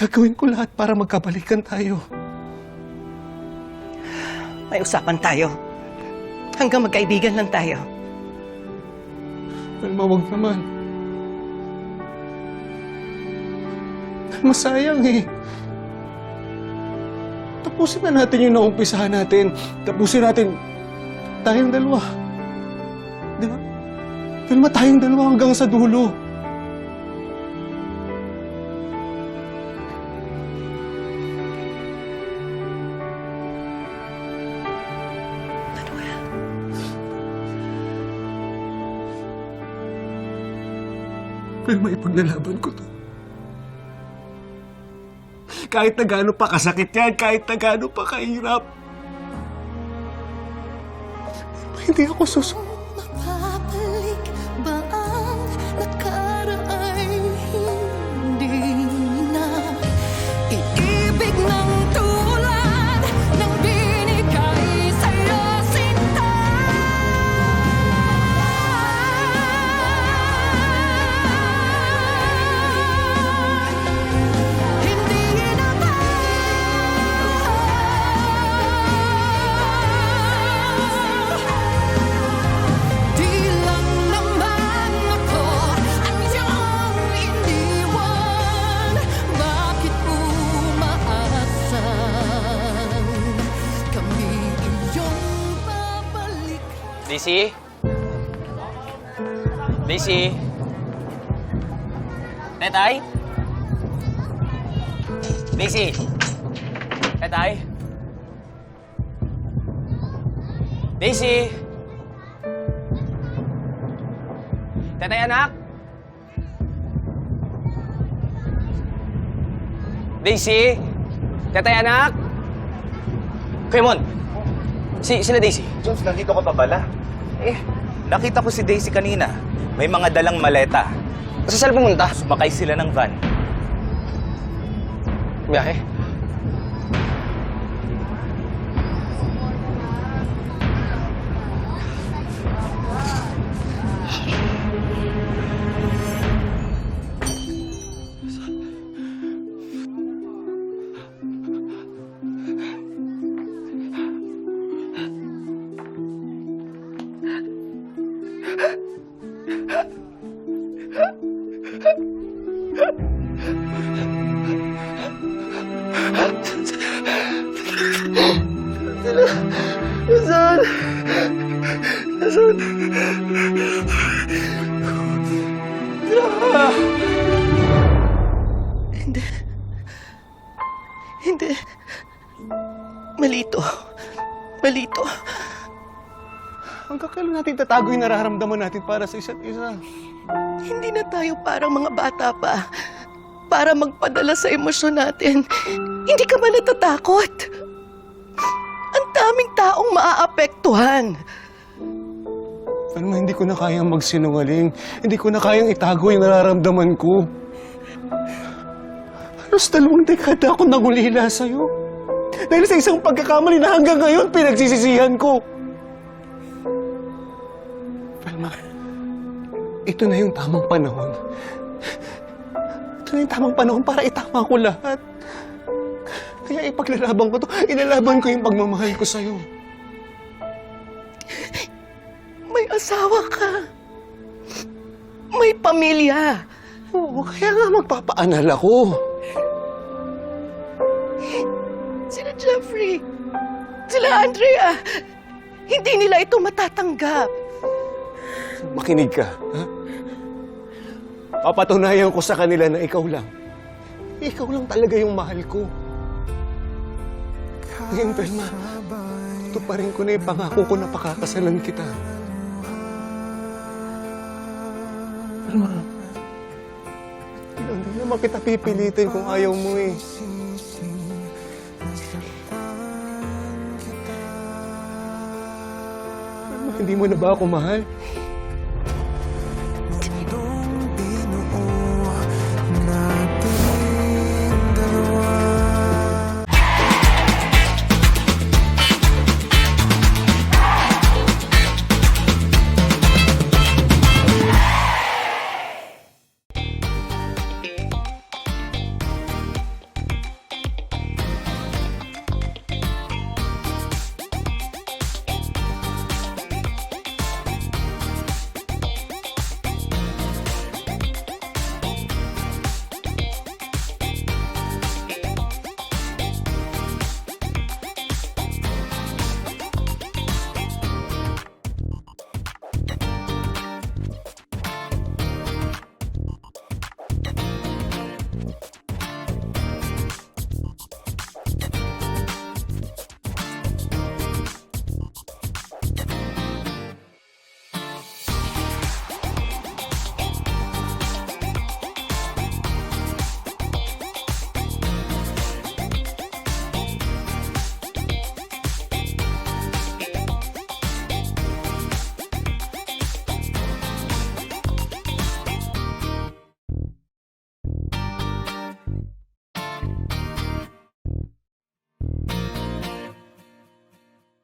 Gagawin ko lahat para magkabalikan tayo. May usapan tayo. Hanggang magkaibigan lang tayo. Velma, wag naman. Masayang eh. Tapusin na natin yung naumpisahan natin. Tapusin natin tayong dalawa. Di ba? Velma, tayong dalawa hanggang sa dulo. Velma, ipaglalaban ko to. Kahit na gaano pa kasakit yan, kahit na gaano pa kahirap. Hindi ako susunod. Daisy? Daisy? Tetay? Daisy? Tetay? Daisy? Tetay anak? Daisy? Tetay anak? Kuya Mon, si, sila Daisy? Jones, nandito ka pa pala? Eh, nakita ko si Daisy kanina. May mga dalang maleta. Sa saan pumunta? Sumakay sila ng van. Biyahe. Hindi. Hindi. Malito. Malito. Hanggang kailan natin tatago yung nararamdaman natin para sa isa't isa? Hindi na tayo parang mga bata pa. Para magpadala sa emosyon natin. Hindi ka ba natatakot? Ang daming taong maaapektuhan. Velma, hindi ko na kayang magsinungaling. Hindi ko na kayang itago yung nararamdaman ko. Halos dalawang dekada ako nagulila sa'yo. Dahil sa isang pagkakamali na hanggang ngayon pinagsisisihan ko. Velma, ito na yung tamang panahon. Ito na yung tamang panahon para itama ko lahat. Kaya ipaglalaban ko to. Ilalaban ko yung pagmamahal ko sa'yo. May asawa ka. May pamilya. Oo, kaya nga magpapaanal ako. Sila Jeffrey. Sila Andrea. Hindi nila ito matatanggap. Makinig ka, ha? Papatunayan ko sa kanila na ikaw lang. Ikaw lang talaga yung mahal ko. Ngayon, Velma, tutuparin ko na yung pangako ko na pakakasalan kita. Velma, hindi naman kita pipilitin kung ayaw mo eh. Velma, hindi mo na ba ako mahal?